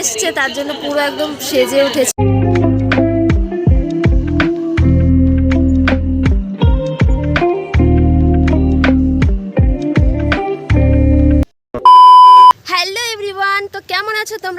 এসছে তার জন্য পুরো একদম সেজে উঠেছে।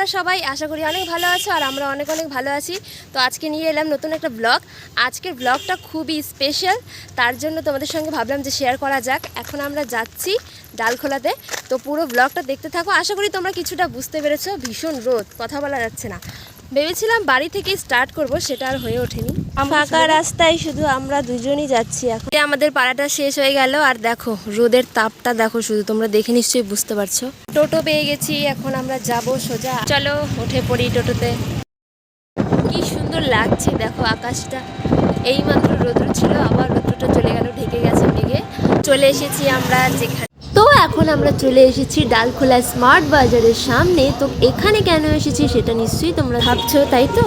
তোমরা সবাই আশা করি অনেক ভালো আছো আর আমরা অনেক অনেক ভালো আছি। তো আজকে নিয়ে এলাম নতুন একটা ব্লগ আজকের ব্লগটা খুবই স্পেশাল তার জন্য তোমাদের সঙ্গে ভাবলাম যে শেয়ার করা যাক। এখন আমরা যাচ্ছি ডালখোলাতে। তো পুরো ব্লগটা দেখতে থাকো। আশা করি তোমরা কিছুটা বুঝতে পেরেছ। ভীষণ রোদ। কথা বলা যাচ্ছে না। ভেবেছিলাম বাড়ি থেকেই স্টার্ট করব, সেটা আর হয়ে ওঠেনি। ফাঁকা রাস্তায় শুধু আমরা দুজনই যাচ্ছি এখন। আমাদের পাড়াটা শেষ হয়ে গেল আর দেখো রোদের তাপটা দেখো শুধু তোমরা দেখে নিশ্চয়ই বুঝতে পারছ। টোটো পেয়ে গেছি এখন আমরা যাব সোজা। চলো উঠে পড়ি টোটোতে। কি সুন্দর লাগছে দেখো আকাশটা। এইমাত্র রোদ্র ছিল আবার রোদ্রটা চলে গেল ঢেকে গেছে মেঘে। চলে এসেছি আমরা যেখানে তো এখন আমরা চলে এসেছি ডালখোলা স্মার্ট বাজারের সামনে। তো এখানে কেন এসেছি সেটা নিশ্চয়ই তোমরা ভাবছ তাই তো?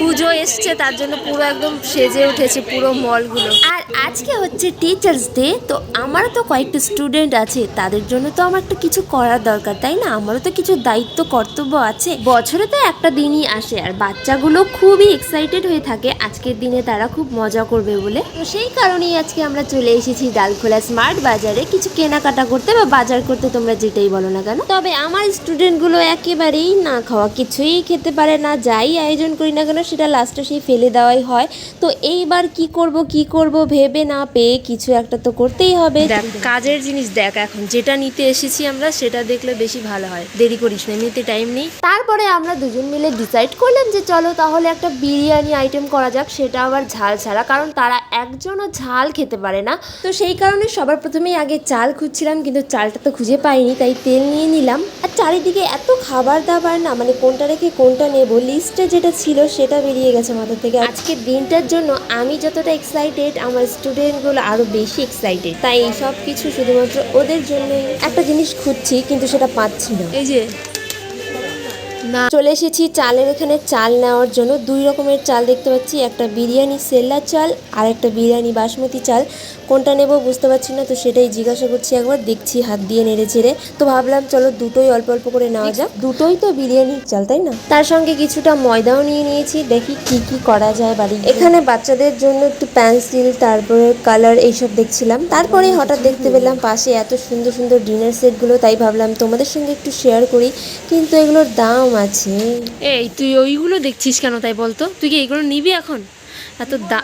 পুজো এসছে, তার জন্য পুরো একদম সেজে উঠেছে পুরো মলগুলো। আর আজকে হচ্ছে টিচার্স ডে তো আমারও তো কয়েকটা স্টুডেন্ট আছে, তাদের জন্য তো আমার একটা কিছু করার দরকার, তাই না? আমারও তো কিছু দায়িত্ব, কর্তব্য আছে। বছরে তো একটা দিনই আসে, আর বাচ্চাগুলো খুবই এক্সাইটেড হয়ে থাকে, আজকের দিনে তারা খুব মজা করবে বলে। তো সেই কারণেই আজকে আমরা চলে এসেছি ডালখোলা স্মার্ট বাজারে। কিছু কেনাকাটা করতে বা বাজার করতে তোমরা যেটাই বলো না কেন। তবে আমার স্টুডেন্টগুলো একেবারেই না খাওয়া, কিছুই খেতে পারে না, যাই আয়োজন করি না কেন সেটা লাস্টে সেই ফেলে দেওয়াই হয়। তো এইবার কি করব কি করব ভেবে না পেয়ে কিছু একটা তো করতেই হবে। দেখ কাজের জিনিস দেখ এখন। যেটা নিতে এসেছি আমরা সেটা দেখলে বেশি ভালো হয়। দেরি করিস না এমনিতে টাইম নেই। তারপরে আমরা দুজন মিলে ডিসাইড করলাম যে চলো তাহলে একটা বিরিয়ানি আইটেম করা যাক সেটা আবার ঝাল ছাড়া কারণ তারা একজনও ঝাল খেতে পারে না। তো সেই কারণে সবার প্রথমেই আগে চাল খুঁজছিলাম কিন্তু চালটা তো খুঁজে পাইনি তাই তেল নিয়ে নিলাম। আর চারিদিকে এত খাবার দাবার না মানে কোনটা রেখে কোনটা নেব লিস্টে যেটা ছিল সেটা বেরিয়ে গেছে মাথা থেকে। আজকের দিনটার জন্য আমি যতটা এক্সাইটেড আমার স্টুডেন্টগুলো আরও বেশি এক্সাইটেড তাই সব কিছু শুধুমাত্র ওদের জন্যই। একটা জিনিস খুঁজছি, কিন্তু সেটা পাচ্ছি না। এই যে না। চলে এসেছি চালের এখানে চাল নেওয়ার জন্য। দুই রকমের চাল দেখতে পাচ্ছি। একটা বিরিয়ানি সেল্লা চাল আর একটা বিরিয়ানি বাসমতি চাল। কোনটা নেব বুঝতে পারছি না তো সেটাই জিজ্ঞাসা করছি একবার। দেখছি হাত দিয়ে নেড়ে ছেড়ে। তো ভাবলাম চলো দুটোই অল্প অল্প করে নেওয়া যাক। দুটোই তো বিরিয়ানির চাল তাই না? তার সঙ্গে কিছুটা ময়দাও নিয়ে নিয়েছি। দেখি কি কি করা যায় বাড়ি এখানে বাচ্চাদের জন্য একটু পেন্সিল তারপরে কালার এইসব দেখছিলাম। তারপরে হঠাৎ দেখতে পেলাম পাশে এত সুন্দর সুন্দর ডিনার সেটগুলো তাই ভাবলাম তোমাদের সঙ্গে একটু শেয়ার করি। কিন্তু এগুলোর দাম আছে এই তুই ওইগুলো দেখছিস কেন তাই বলতো তুই কি এগুলো নিবি এখন এত দা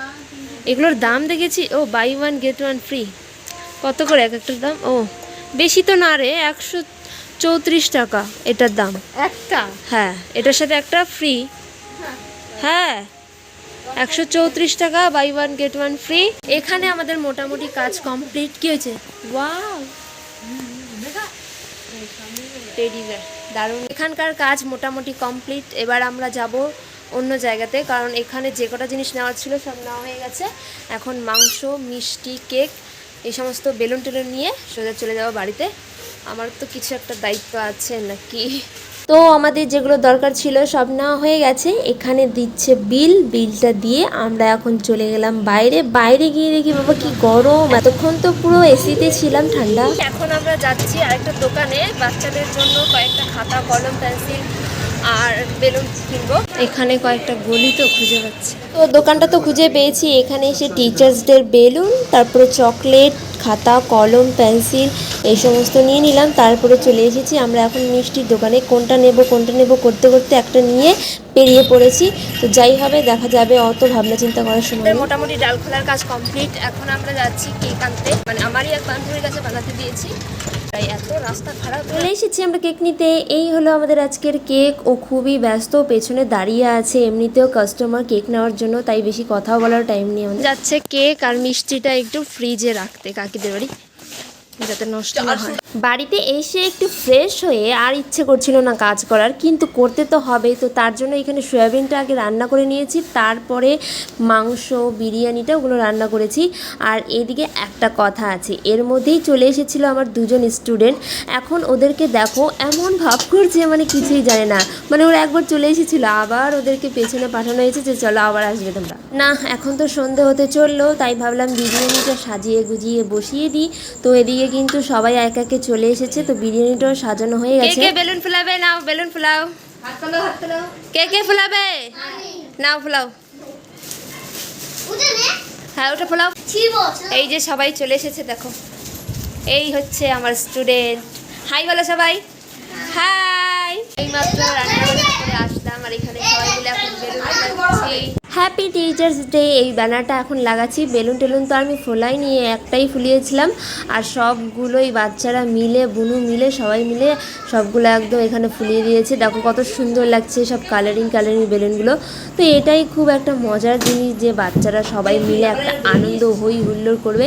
এগুলোর দাম দেখেছি ও buy one get one free কত করে এক একটার দাম ও বেশি তো না রে একশো চৌত্রিশ টাকা এটার দাম একটা হ্যাঁ এটার সাথে একটা ফ্রি হ্যাঁ একশো চৌত্রিশ টাকা buy one get one free এখানে আমাদের মোটামুটি কাজ কমপ্লিট কি হয়েছে ওয়াও টেডি দারুণ। এখানকার কাজ মোটামুটি কমপ্লিট। এবার আমরা যাব অন্য জায়গাতে, কারণ এখানে যে কটা জিনিস নেওয়া ছিল সব নেওয়া হয়ে গেছে। এখন মাংস, মিষ্টি, কেক, এই সমস্ত বেলুন টেলুন নিয়ে সোজা চলে যাব বাড়িতে। আমার তো কিছু একটা দায়িত্ব আছে নাকি? তো আমাদের যেগুলো দরকার ছিল সব নেওয়া হয়ে গেছে। এখানে দিচ্ছে বিল, বিলটা দিয়ে আমরা এখন চলে গেলাম বাইরে। বাইরে গিয়ে দেখি বাবা কি গরম। এতক্ষণ তো পুরো এসিতে ছিলাম ঠান্ডা। এখন আমরা যাচ্ছি আরেকটা দোকানে। বাচ্চাদের জন্য কয়েকটা খাতা, কলম, পেন্সিল আর বেলুন কিনবো। এখানে কয়েকটা গলি তো খুঁজে পাচ্ছি। তো দোকানটা তো খুঁজে পেয়েছি এখানে এসে টিচার্স ডের বেলুন তারপরে চকলেট খাতা কলম পেন্সিল এই সমস্ত নিয়ে নিলাম তারপরে চলে এসেছি। আমরা এখন মিষ্টির দোকানে কোনটা নেব কোনটা নেব করতে করতে একটা নিয়ে পেরিয়ে পড়েছি। তো যাই হবে দেখা যাবে অত ভাবনা চিন্তা করার সময় মোটামুটি ডাল খোলার কাজ কমপ্লিট এখন আমরা যাচ্ছি কেক আনতে। মানে আমারই এক বান্ধবীর কাছে বানাতে দিয়েছি। তাই এত রাস্তা খারাপ চলে এসেছি আমরা কেক নিতে। এই হলো আমাদের আজকের কেক। ও খুবই ব্যস্ত পেছনে দাঁড়িয়ে আছে। এমনিতেও কাস্টমার কেক নেওয়ার জন্য তাই বেশি কথা বলার টাইম নেই আমাদের। যাচ্ছে কেক আর মিষ্টিটা একটু ফ্রিজে রাখতে কাকিদের বাড়ি। যাতে নষ্ট না হয়। বাড়িতে এসে একটু ফ্রেশ হয়ে আর ইচ্ছে করছিল না কাজ করার কিন্তু করতে তো হবেই। তো তার জন্য এখানে সয়াবিনটা আগে রান্না করে নিয়েছি তারপরে মাংস বিরিয়ানিটা ওগুলো রান্না করেছি। আর এদিকে একটা কথা আছে এর মধ্যেই চলে এসেছিল আমার দুজন স্টুডেন্ট এখন ওদেরকে দেখো এমন ভাব করছে মানে কিছুই জানে না। মানে ওরা একবার চলে এসেছিল আবার ওদেরকে পেছনে পাঠানো হয়েছে যে চলো আবার আসবে তোমরা। না এখন তো সন্ধে হতে চলল তাই ভাবলাম বিরিয়ানিটা সাজিয়ে গুজিয়ে বসিয়ে দিই। তো এদিকে কিন্তু সবাই এক একে চলে এসেছে তো বিরিয়ানিটাও সাজানো হয়ে গেছে। কে বেলুন ফুলাবে? নাও বেলুন ফুলাও। হাত তোলো হাত তোলো। কে কে ফুলাবে? নাও ফুলাও। হ্যাঁ ওটা ফুলাও। এই যে সবাই চলে এসেছে দেখো। এই হচ্ছে আমার স্টুডেন্ট হাই বলো সবাই। হাই এই মাত্র রান্না করে আসলাম আর এখানে সবাই মিলে এখন বেলুন ফোলাচ্ছি। হ্যাপি টিচার্স ডে এই ব্যানারটা এখন লাগাচ্ছি। বেলুন টেলুন তো আমি ফোলাই নিয়ে একটাই ফুলিয়েছিলাম। আর সবগুলোই বাচ্চারা মিলে, বুনু মিলে, সবাই মিলে সবগুলো একদম এখানে ফুলিয়ে দিয়েছে। দেখো কত সুন্দর লাগছে সব কালারিং কালারিং বেলুনগুলো। তো এটাই খুব একটা মজার জিনিস যে বাচ্চারা সবাই মিলে একটা আনন্দ, হই হুল্লোড় করবে।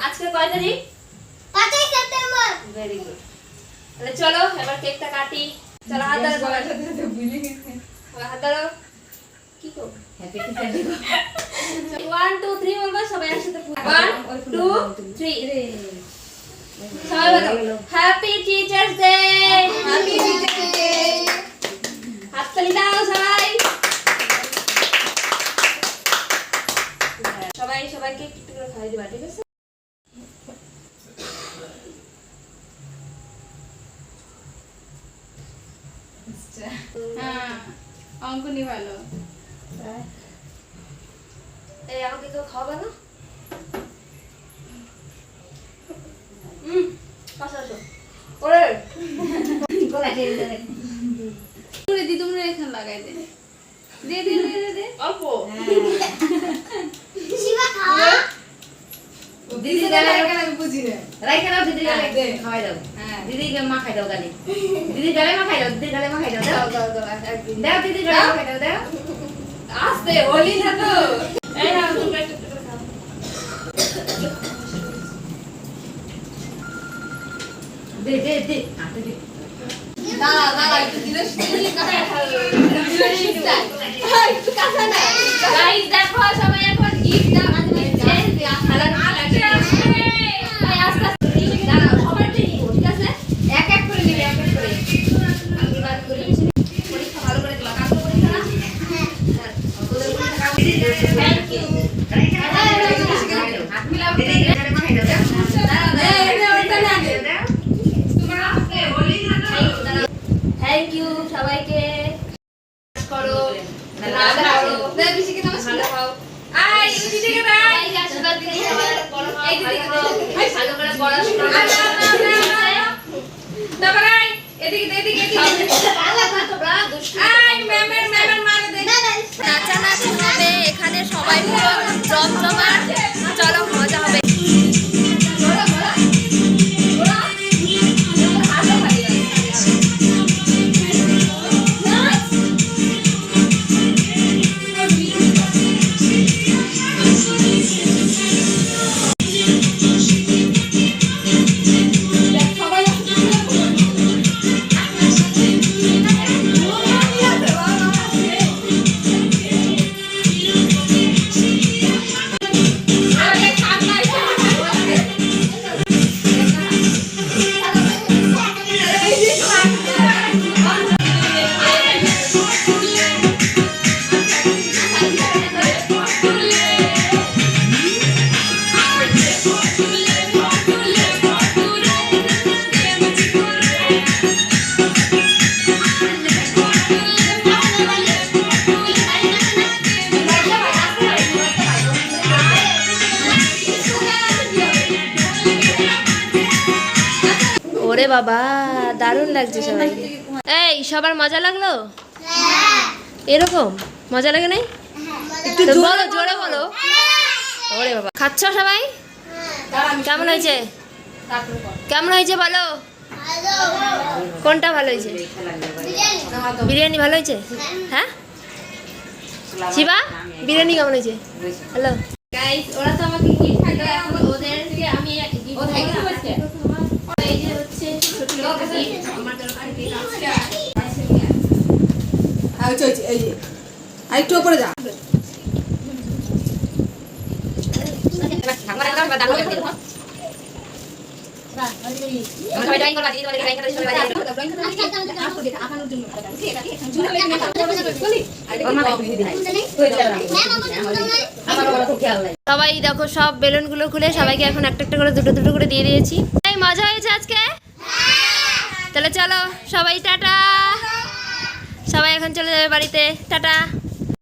কয় তারিখ ভেরি গুড তাহলে চলো এবার কেকটা কাটি। চলো হাত ধরো সবাই। সবাই হাত ধরো। কি তো ওয়ান টু থ্রি বলবা? সবাই একসাথে ওয়ান টু থ্রি সবাই বলো happy teachers day happy teachers day হাততালি দাও সবাই সবাই সবাইকে একটু করে খাইয়ে দিবা ঠিক আছে হ্যাঁ অঙ্কনি ভালো। এই আমাকে কেউ খাওয়াবে না? হুম পাশে আসো। ওরে! তুই দি তুমি এখানে লাগাই দে। দে দে দে দে দে। অল্প? দিদি দাঁড়া এখানে আমি বুঝি না রাইখে দাও দিদি গালে দে। খাওয়াই দাও হ্যাঁ দিদি মা খাই দাও গালে দিদি গালে মা খাই দাও দিদি গালে মা খাই দাও দাও দাও দাও দাও দিদি গালে মা খাই দাও দাও আস্তে হোলি না তো এই নাও তোমরা একটু একটু খাও দে দে দে হাতে দে দাঁড়া দাঁড়া একটু দিলে শুনি কথা একটু কাঁচা না গাইস দেখো সবাই এখন গিফট দাও আমি বার থ্যাংক ইউ সবাইকে। করো ভালো হও আই দিদিকে দাও আশীর্বাদ দিদি এখানে সবাই পুরো জমজমাট। বাবা দারুণ লাগছে সবাইকে। এই সবার মজা লাগল? এরকম? মজা লাগে নাই? বলো জোরে বলো। ওরে বাবা। খাচ্ছ সবাই? কেমন হয়েছে? কেমন হয়েছে বলো? কোনটা ভালো হয়েছে? বিরিয়ানি ভালো হয়েছে? হ্যাঁ? শিবা বিরিয়ানি কেমন হয়েছে? হ্যালো। গাইস ওরা তো আমাকে গিফট দিল এখন ওদের থেকে আমি ও থাকতে পারছে? এই যে হচ্ছে ছোট একটা gift আমার তরফ থেকে আর ওই যে, ওই যে, এই যে। ওপরে যা। সবাই দেখো সব বেলুনগুলো খুলে সবাইকে এখন একটা একটা করে দুটো দুটো করে দিয়ে দিয়েছি। মজা হয়েছে আজকে? তাহলে চলো সবাই টাটা। সবাই এখন চলে যাবে বাড়িতে। টাটা।